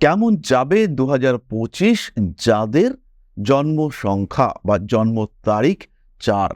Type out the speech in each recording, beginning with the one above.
কেমন যাবে দু যাদের জন্ম সংখ্যা বা জন্ম তারিখ চার?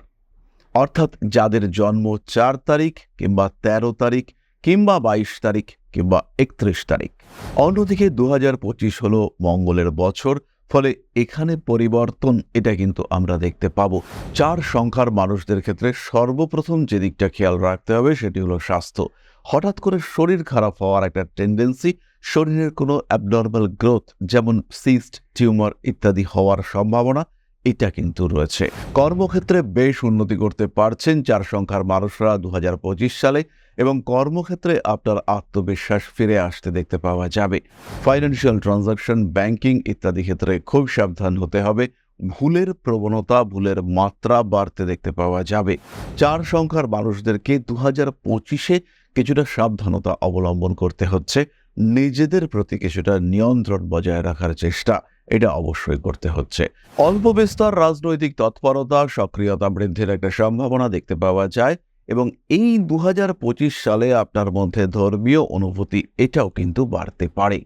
অর্থাৎ যাদের জন্ম চার তারিখ কিংবা ১৩ তারিখ কিংবা বাইশ তারিখ কিংবা একত্রিশ তারিখ। অন্যদিকে দু হাজার পঁচিশ হল মঙ্গলের বছর, ফলে এখানে পরিবর্তন এটা কিন্তু আমরা দেখতে পাবো। চার সংখ্যার মানুষদের ক্ষেত্রে সর্বপ্রথম যে দিকটা খেয়াল রাখতে হবে সেটি হলো স্বাস্থ্য। হঠাৎ করে শরীর খারাপ হওয়ার একটা টেন্ডেন্সি শরীরের কোনো অ্যাবনর্মাল গ্রোথ যেমন সিস্ট টিউমার ইত্যাদি হওয়ার সম্ভাবনা, এটা কিন্তু রয়েছে। কর্মক্ষেত্রে বেশ উন্নতি করতে পারছেন চার সংখ্যার মানুষরা দু হাজার পঁচিশ সালে এবং কর্মক্ষেত্রে আপনার আত্মবিশ্বাস ফিরে আসতে দেখতে পাওয়া যাবে। ফাইন্যান্সিয়াল ট্রানজাকশন ব্যাংকিং ইত্যাদি ক্ষেত্রে খুব সাবধান হতে হবে। ভুলের প্রবণতা, ভুলের মাত্রা বাড়তে দেখতে পাওয়া যাবে। চার সংখ্যার মানুষদেরকে দু হাজার পঁচিশে কিছুটা সাবধানতা অবলম্বন করতে হচ্ছে। নিজেদের প্রতি কিছুটা নিয়ন্ত্রণ বজায় রাখার চেষ্টা, এটা অবশ্যই করতে হচ্ছে। অল্প বিস্তর রাজনৈতিক তৎপরতা, সক্রিয়তা বৃদ্ধির একটা সম্ভাবনা দেখতে পাওয়া যায় এবং এই দু হাজার পঁচিশ সালে আপনার মধ্যে ধর্মীয় অনুভূতি, এটাও কিন্তু বাড়তে পারে।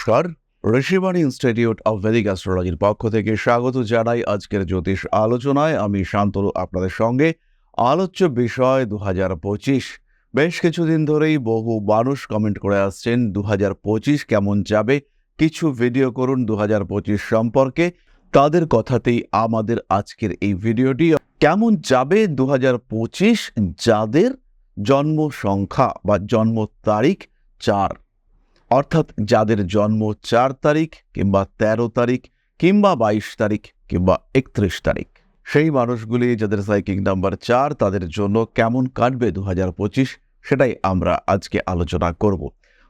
নমস্কার। ঋষিবাণী ইনস্টিটিউট অব ভেদিক অ্যাস্ট্রোলজির পক্ষ থেকে স্বাগত জানাই আজকের জ্যোতিষ আলোচনায়। আমি শান্তনু, আপনাদের সঙ্গে। আলোচ্য বিষয় দু পঁচিশ। বেশ কিছুদিন ধরেই বহু মানুষ কমেন্ট করে আসছেন দু পঁচিশ কেমন যাবে? কিছু ভিডিও করুন দু পঁচিশ সম্পর্কে। তাদের কথাতেই আমাদের আজকের এই ভিডিওটি কেমন যাবে দু হাজার পঁচিশ? যাদের জন্ম সংখ্যা বা জন্ম তারিখ চার। অর্থাৎ যাদের জন্ম চার তারিখ কিংবা ১৩ তারিখ কিংবা বাইশ তারিখ কিংবা একত্রিশ তারিখ। সেই মানুষগুলি যাদের সাইকিং নাম্বার চার তাদের জন্য কেমন কাটবে দু হাজার পঁচিশ, সেটাই আমরা আজকে আলোচনা করব।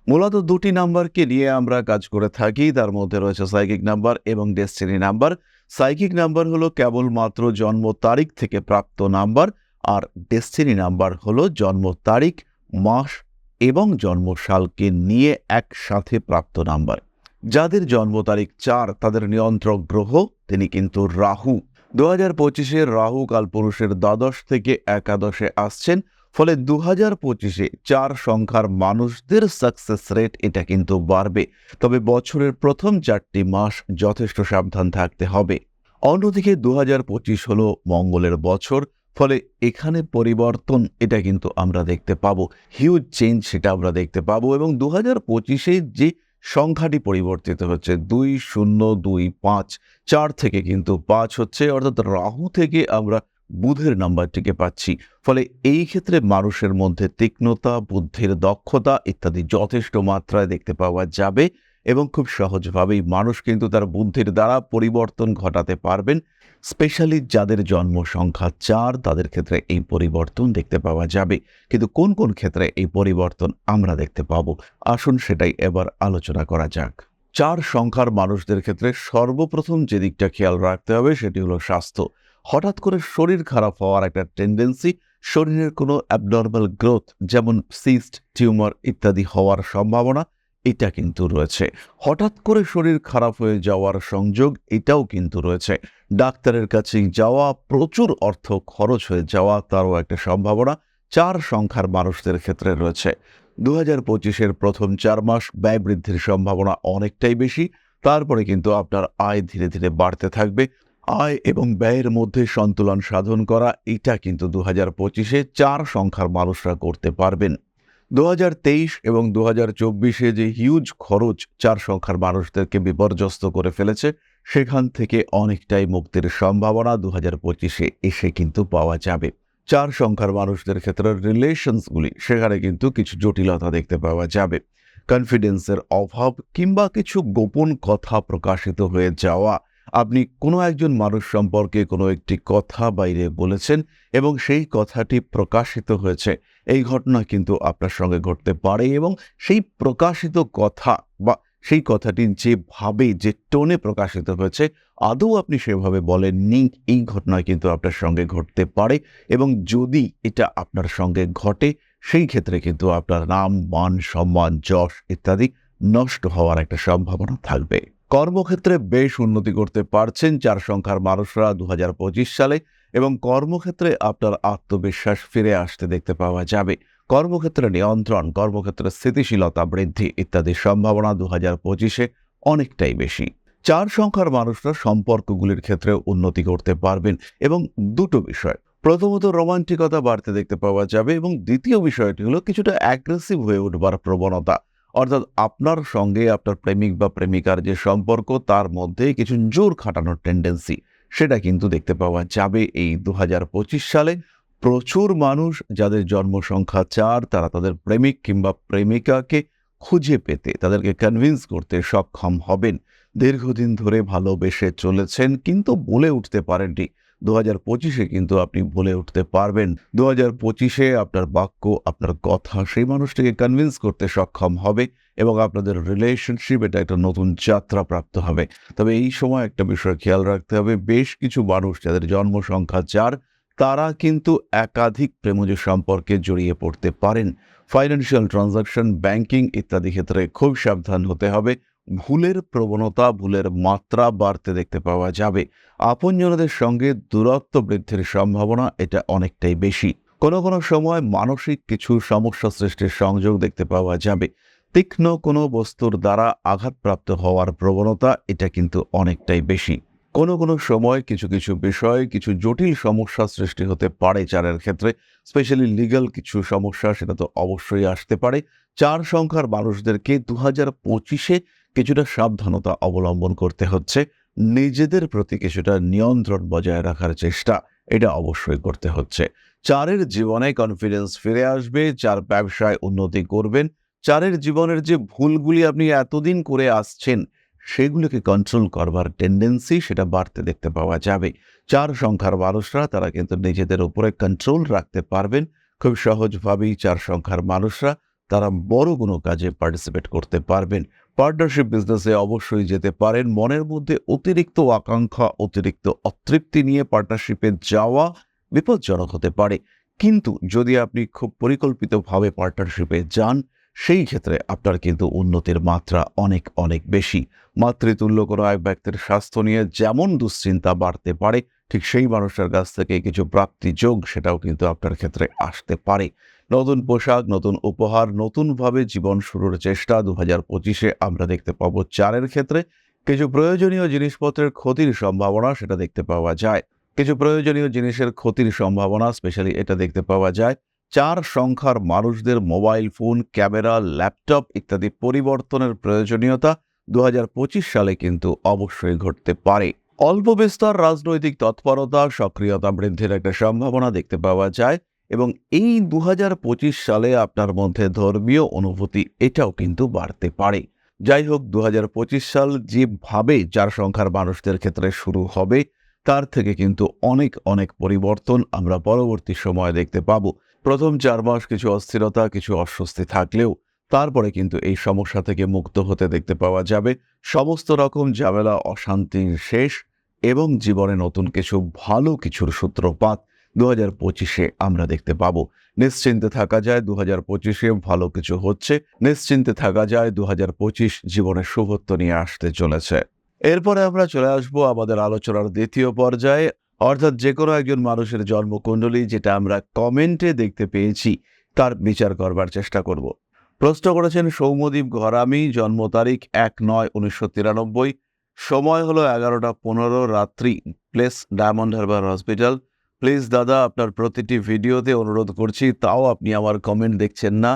মূলত দুটি নাম্বারকে নিয়ে আমরা কাজ করে থাকি। তার মধ্যে রয়েছে সাইকিক নাম্বার এবং ডেস্টিনি নাম্বার। সাইকিক নাম্বার হলো কেবলমাত্র জন্ম তারিখ থেকে প্রাপ্ত নাম্বার, আর ডেস্টিনি নাম্বার হলো জন্ম তারিখ, মাস এবং জন্মসালকে নিয়ে একসাথে প্রাপ্ত নাম্বার। যাদের জন্ম তারিখ চার, তাদের নিয়ন্ত্রক গ্রহ, তিনি কিন্তু রাহু। দু হাজার পঁচিশে রাহু কালপুরুষের দ্বাদশ থেকে একাদশে আসছেন, ফলে দু হাজার পঁচিশে চার সংখ্যার মানুষদের সাকসেস রেট এটা কিন্তু বাড়বে। তবে বছরের প্রথম চারটি মাস যথেষ্ট সাবধান থাকতে হবে। অন্যদিকে দু হাজার পঁচিশ হল মঙ্গলের বছর ফলে এখানে পরিবর্তন, এটা কিন্তু আমরা দেখতে পাবো। হিউজ চেঞ্জ সেটা আমরা দেখতে পাবো এবং দু হাজার পঁচিশে যে সংখ্যাটি পরিবর্তিত হচ্ছে, দুই শূন্য দুই পাঁচ, চার থেকে কিন্তু পাঁচ হচ্ছে, অর্থাৎ রাহু থেকে আমরা বুধের নাম্বারটিকে পাচ্ছি। ফলে এই ক্ষেত্রে মানুষের মধ্যে তীক্ষ্ণতা, বুদ্ধির দক্ষতা ইত্যাদি যথেষ্ট মাত্রায় দেখতে পাওয়া যাবে। এবং খুব সহজভাবেই মানুষ কিন্তু তার বুদ্ধির দ্বারা পরিবর্তন ঘটাতে পারবেন স্পেশালি যাদের জন্ম সংখ্যা চার, তাদের ক্ষেত্রে এই পরিবর্তন দেখতে পাওয়া যাবে। কিন্তু কোন কোন ক্ষেত্রে এই পরিবর্তন আমরা দেখতে পাব? আসুন সেটাই এবার আলোচনা করা যাক। চার সংখ্যার মানুষদের ক্ষেত্রে সর্বপ্রথম যে দিকটা খেয়াল রাখতে হবে সেটি হলো স্বাস্থ্য। হঠাৎ করে শরীর খারাপ হওয়ার একটা টেন্ডেন্সি শরীরের কোনো অ্যাবনর্মাল গ্রোথ যেমন সিস্ট টিউমার ইত্যাদি হওয়ার সম্ভাবনা এটা কিন্তু রয়েছে। হঠাৎ করে শরীর খারাপ হয়ে যাওয়ার সংযোগ এটাও কিন্তু রয়েছে। ডাক্তারের কাছে যাওয়া, প্রচুর অর্থ খরচ হয়ে যাওয়া, তারও একটা সম্ভাবনা। চার সংখ্যার মানুষদের ক্ষেত্রে রয়েছে। দু হাজার পঁচিশের প্রথম চার মাস ব্যয় বৃদ্ধির সম্ভাবনা অনেকটাই বেশি। তারপরে কিন্তু আপনার আয় ধীরে ধীরে বাড়তে থাকবে। আয় এবং ব্যয়ের মধ্যে সন্তুলন সাধন করা, এটা কিন্তু দু হাজার পঁচিশে চার সংখ্যার মানুষরা করতে পারবেন। দু হাজার তেইশ এবং দু হাজার চব্বিশে যে হিউজ খরচ চার সংখ্যার মানুষদেরকে বিপর্যস্ত করে ফেলেছে, সেখান থেকে অনেকটাই মুক্তির সম্ভাবনা দু হাজার পঁচিশে এসে কিন্তু পাওয়া যাবে। চার সংখ্যার মানুষদের ক্ষেত্রে রিলেশনসগুলি, সেখানে কিন্তু কিছু জটিলতা দেখতে পাওয়া যাবে। কনফিডেন্সের অভাব কিংবা কিছু গোপন কথা প্রকাশিত হয়ে যাওয়া। আপনি কোনো একজন মানুষ সম্পর্কে কোনো একটি কথা বাইরে বলেছেন এবং সেই কথাটি প্রকাশিত হয়েছে। এই ঘটনা কিন্তু আপনার সঙ্গে ঘটতে পারে এবং সেই প্রকাশিত কথা বা সেই কথাটি যেভাবে যে টোনে প্রকাশিত হয়েছে, আদৌ আপনি সেভাবে বলেননি, এই ঘটনা কিন্তু আপনার সঙ্গে ঘটতে পারে এবং যদি এটা আপনার সঙ্গে ঘটে, সেই ক্ষেত্রে কিন্তু আপনার নাম, মান, সম্মান, যশ ইত্যাদি নষ্ট হওয়ার একটা সম্ভাবনা থাকবে। কর্মক্ষেত্রে বেশ উন্নতি করতে পারছেন চার সংখ্যার মানুষরা দু হাজার পঁচিশ সালে এবং কর্মক্ষেত্রে আপনার আত্মবিশ্বাস ফিরে আসতে দেখতে পাওয়া যাবে। কর্মক্ষেত্রে নিয়ন্ত্রণ, কর্মক্ষেত্রে স্থিতিশীলতা বৃদ্ধি ইত্যাদির সম্ভাবনা দু হাজার পঁচিশে অনেকটাই বেশি। চার সংখ্যার মানুষরা সম্পর্কগুলির ক্ষেত্রে উন্নতি করতে পারবেন এবং দুটো বিষয়। প্রথমত রোমান্টিকতা বাড়তে দেখতে পাওয়া যাবে এবং দ্বিতীয় বিষয়টি হলো কিছুটা অ্যাগ্রেসিভ হয়ে উঠবার প্রবণতা। অর্থাৎ আপনার সঙ্গে আপনার প্রেমিক বা প্রেমিকার যে সম্পর্ক, তার মধ্যে কিছু জোর খাটানোর টেন্ডেন্সি সেটা কিন্তু দেখতে পাওয়া যাবে এই দু হাজার পঁচিশ সালে। প্রচুর মানুষ যাদের জন্ম সংখ্যা চার, তারা তাদের প্রেমিক কিংবা প্রেমিকাকে খুঁজে পেতে, তাদেরকে কনভিন্স করতে সক্ষম হবেন। দীর্ঘদিন ধরে ভালোবেসে চলেছেন কিন্তু বলে উঠতে পারেননি। দু হাজার পঁচিশে কিন্তু আপনি বলে উঠতে পারবেন। দু হাজার পঁচিশে আপনার বাক্য, আপনার কথা সেই মানুষটিকে কনভিন্স করতে সক্ষম হবে। এবং আপনাদের রিলেশনশিপ এটা একটা নতুন যাত্রা প্রাপ্ত হবে। তবে এই সময় একটা বিষয় খেয়াল রাখতে হবে, বেশ কিছু মানুষ যাদের জন্ম সংখ্যা চার, তারা কিন্তু একাধিক প্রেমজ সম্পর্কে জড়িয়ে পড়তে পারেন। ফাইন্যান্সিয়াল ট্রানজাকশন ব্যাংকিং ইত্যাদি ক্ষেত্রে খুব সাবধান হতে হবে। ভুলের প্রবণতা, ভুলের মাত্রা বাড়তে দেখতে পাওয়া যাবে। আপনজনদের সঙ্গে দূরত্ব বৃদ্ধির সম্ভাবনা এটা অনেকটাই বেশি। কোনো কোনো সময় মানসিক কিছু সমস্যা সৃষ্টির সংযোগ দেখতে পাওয়া যাবে। তীক্ষ্ণ কোনো বস্তুর দ্বারা আঘাতপ্রাপ্ত হওয়ার প্রবণতা এটা কিন্তু অনেকটাই বেশি। কোনো কোনো সময় কিছু কিছু বিষয়, কিছু জটিল সমস্যা সৃষ্টি হতে পারে চারের ক্ষেত্রে, স্পেশালি লিগ্যাল কিছু সমস্যা সেটা তো অবশ্যই আসতে পারে। চার সংখ্যার মানুষদেরকে দু হাজার পঁচিশে কিছুটা সাবধানতা অবলম্বন করতে হচ্ছে। নিজেদের প্রতি কিছুটা নিয়ন্ত্রণ বজায় রাখার চেষ্টা এটা অবশ্যই করতে হচ্ছে। চারের জীবনে কনফিডেন্স ফিরে আসবে, চার ব্যবসায় উন্নতি করবেন চারের জীবনের যে ভুলগুলি আপনি এতদিন করে আসছেন, সেগুলোকে কন্ট্রোল করবার টেন্ডেন্সি সেটা বাড়তে দেখতে পাওয়া যাবে। চার সংখ্যার মানুষরা, তারা কিন্তু নিজেদের উপরে কন্ট্রোল রাখতে পারবেন। খুব সহজভাবেই চার সংখ্যার মানুষরা, তারা বড় কোনো কাজে পার্টিসিপেট করতে পারবেন। পার্টনারশিপ বিজনেসে অবশ্যই যেতে পারেন। মনের মধ্যে অতিরিক্ত আকাঙ্ক্ষা, অতিরিক্ত অতৃপ্তি নিয়ে পার্টনারশিপে যাওয়া বিপজ্জনক হতে পারে। কিন্তু যদি আপনি খুব পরিকল্পিতভাবে পার্টনারশিপে যান সেই ক্ষেত্রে আপনার কিন্তু উন্নতির মাত্রা অনেক অনেক বেশি। মাতৃতুল্য কোনো এক ব্যক্তির স্বাস্থ্য নিয়ে যেমন দুশ্চিন্তা বাড়তে পারে, ঠিক সেই মানুষের কাছ থেকে কিছু প্রাপ্তি যোগ সেটাও কিন্তু আপনার ক্ষেত্রে আসতে পারে। নতুন পোশাক, নতুন উপহার, নতুনভাবে জীবন শুরুর চেষ্টা দু হাজার পঁচিশে আমরা দেখতে পাবো চারের ক্ষেত্রে কিছু প্রয়োজনীয় জিনিসপত্রের ক্ষতির সম্ভাবনা সেটা দেখতে পাওয়া যায়। কিছু প্রয়োজনীয় জিনিসের ক্ষতির সম্ভাবনা, স্পেশালি এটা দেখতে পাওয়া যায় চার সংখ্যার মানুষদের মোবাইল ফোন, ক্যামেরা, ল্যাপটপ ইত্যাদি পরিবর্তনের প্রয়োজনীয়তা দু হাজার পঁচিশ সালে কিন্তু অবশ্যই ঘটতে পারে। অল্প বিস্তর, রাজনৈতিক তৎপরতা, সক্রিয়তা বৃদ্ধির একটা সম্ভাবনা দেখতে পাওয়া যায় এবং এই দু হাজার পঁচিশ সালে আপনার মধ্যে ধর্মীয় অনুভূতি এটাও কিন্তু বাড়তে পারে। যাই হোক দু হাজার পঁচিশ সাল যেভাবে চার সংখ্যার মানুষদের ক্ষেত্রে শুরু হবে, তার থেকে কিন্তু অনেক অনেক পরিবর্তন আমরা পরবর্তী সময়ে দেখতে পাব। প্রথম চার মাস কিছু অস্থিরতা, কিছু অস্বস্তি থাকলেও তারপরে কিন্তু এই সমস্যা থেকে মুক্ত হতে দেখতে পাওয়া যাবে। সমস্ত রকম ঝামেলা, অশান্তির শেষ এবং জীবনে নতুন কিছু ভালো কিছুর সূত্রপাত দু হাজার পঁচিশে আমরা দেখতে পাব। নিশ্চিন্তে থাকা যায় দু হাজার পঁচিশে ভালো কিছু হচ্ছে, নিশ্চিন্তে থাকা যায় দু হাজার পঁচিশ জীবনের শুভত্ব নিয়ে আসতে চলেছে। এরপরে আমরা চলে আসব আমাদের আলোচনার দ্বিতীয় পর্যায়ে। অর্থাৎ যে কোনো একজন মানুষের জন্মকুণ্ডলী যেটা আমরা কমেন্টে দেখতে পেয়েছি, তার বিচার করবার চেষ্টা করব। প্রশ্ন করেছেন সৌম্যদীপ ঘরামি, জন্ম তারিখ এক নয় উনিশশো তিরানব্বই, সময় হলো এগারোটা পনেরো, রাত্রি place Diamond Harbour hospital. Please দাদা, আপনার প্রতিটি ভিডিওতে অনুরোধ করছি, তাও আপনি আমার কমেন্ট দেখছেন না।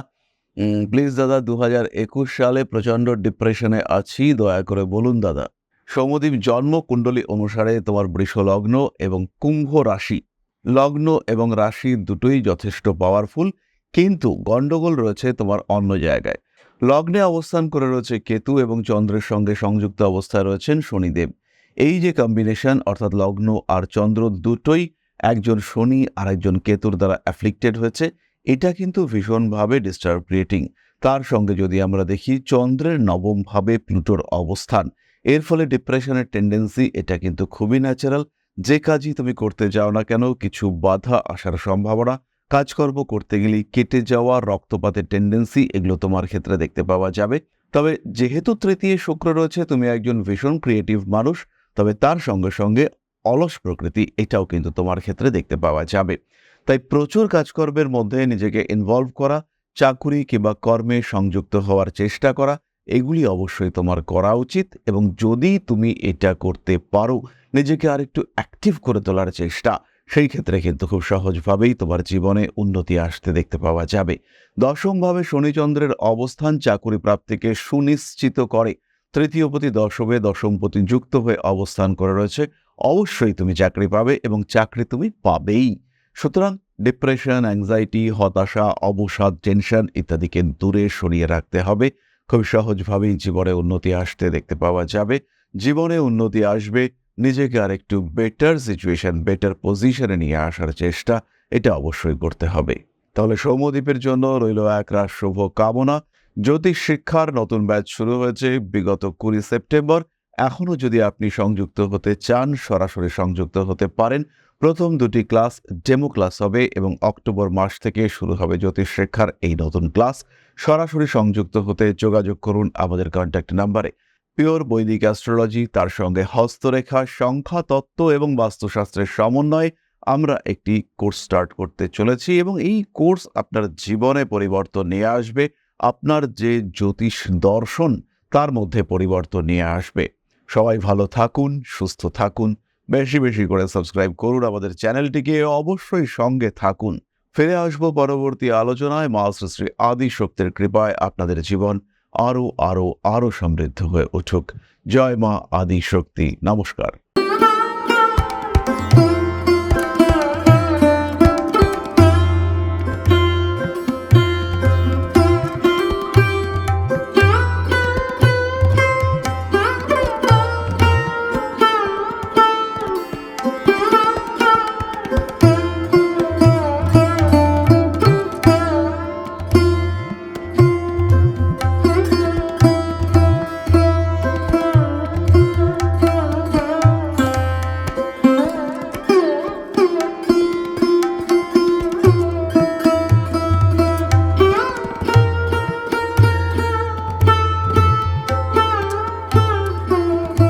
প্লিজ দাদা দু হাজার একুশ সালে প্রচণ্ড ডিপ্রেশনে আছি, দয়া করে বলুন দাদা। সৌমদ্বীপ জন্ম কুণ্ডলী অনুসারে তোমার বৃষ লগ্ন এবং কুম্ভ রাশি। লগ্ন এবং রাশি দুটোই যথেষ্ট পাওয়ারফুল কিন্তু গণ্ডগোল রয়েছে তোমার অন্য জায়গায়। লগ্নে অবস্থান করে রয়েছে কেতু এবং চন্দ্রের সঙ্গে সংযুক্ত অবস্থায় রয়েছেন শনিদেব। এই যে কম্বিনেশন অর্থাৎ লগ্ন আর চন্দ্র দুটোই একজন শনি আর একজন কেতুর দ্বারা অ্যাফ্লিক্টেড হয়েছে, এটা কিন্তু ভীষণভাবে ডিস্টার্ব ক্রিয়েটিং তার সঙ্গে যদি আমরা দেখি, চন্দ্রের নবম ভাবে প্লুটোর অবস্থান। এর ফলে ডিপ্রেশনের টেন্ডেন্সি এটা কিন্তু খুবই ন্যাচারাল যে কাজই তুমি করতে যাও না কেন, কিছু বাধা আসার সম্ভাবনা। কাজকর্ম করতে গেলে কেটে যাওয়া, রক্তপাতের টেন্ডেন্সি এগুলো তোমার ক্ষেত্রে দেখতে পাওয়া যাবে। তবে যেহেতু তৃতীয় শুক্র রয়েছে, তুমি একজন ভীষণ ক্রিয়েটিভ মানুষ, তবে তার সঙ্গে সঙ্গে অলস প্রকৃতি, এটাও কিন্তু তোমার ক্ষেত্রে দেখতে পাওয়া যাবে। তাই প্রচুর কাজকর্মের মধ্যে নিজেকে ইনভলভ করা, চাকুরি কিংবা কর্মে সংযুক্ত হওয়ার চেষ্টা করা এগুলি অবশ্যই তোমার করা উচিত এবং যদি তুমি এটা করতে পারো, নিজেকে আরেকটু অ্যাক্টিভ করে তোলার চেষ্টা, সেই ক্ষেত্রে কিন্তু খুব সহজভাবেই তোমার জীবনে উন্নতি আসতে দেখতে পাওয়া যাবে। দশমভাবে শনিচন্দ্রের অবস্থান চাকুরি প্রাপ্তিকে সুনিশ্চিত করে। তৃতীয়পতি দশমে দশমপতি যুক্ত হয়ে অবস্থান করে রয়েছে। অবশ্যই তুমি চাকরি পাবে এবং চাকরি তুমি পাবেই। সুতরাং ডিপ্রেশন অ্যাংজাইটি হতাশা, অবসাদ টেনশন ইত্যাদিকে দূরে সরিয়ে রাখতে হবে। খুব সহজভাবেই জীবনে উন্নতি আসতে দেখতে পাওয়া যাবে। জীবনে উন্নতি আসবে, নিজেকে আর একটু বেটার সিচুয়েশন বেটার পজিশনে নিয়ে আসার চেষ্টা, এটা অবশ্যই করতে হবে। তাহলে সৌমদ্বীপের জন্য রইল এক রাত শুভ কামনা জ্যোতিষ শিক্ষার নতুন ব্যাচ শুরু হয়েছে বিগত কুড়ি সেপ্টেম্বর। এখনও যদি আপনি সংযুক্ত হতে চান, সরাসরি সংযুক্ত হতে পারেন। প্রথম দুটি ক্লাস ডেমো ক্লাস হবে এবং অক্টোবর মাস থেকে শুরু হবে জ্যোতিষ শিক্ষার এই নতুন ক্লাস সরাসরি সংযুক্ত হতে যোগাযোগ করুন আমাদের কন্ট্যাক্ট নাম্বারে পিওর বৈদিক অ্যাস্ট্রোলজি তার সঙ্গে হস্তরেখা, সংখ্যা, তত্ত্ব এবং বাস্তুশাস্ত্রের সমন্বয়ে আমরা একটি কোর্স স্টার্ট করতে চলেছি এবং এই কোর্স আপনার জীবনে পরিবর্তন নিয়ে আসবে। আপনার যে জ্যোতিষ দর্শন, তার মধ্যে পরিবর্তন নিয়ে আসবে। সবাই ভালো থাকুন, সুস্থ থাকুন, বেশি বেশি করে সাবস্ক্রাইব করুন আমাদের চ্যানেলটিকে অবশ্যই সঙ্গে থাকুন। ফিরে আসব পরবর্তী আলোচনায়। মা শ্রী আদি শক্তির কৃপায় আপনাদের জীবন আরও আরও আরও সমৃদ্ধ হয়ে উঠুক। জয় মা আদি শক্তি নমস্কার।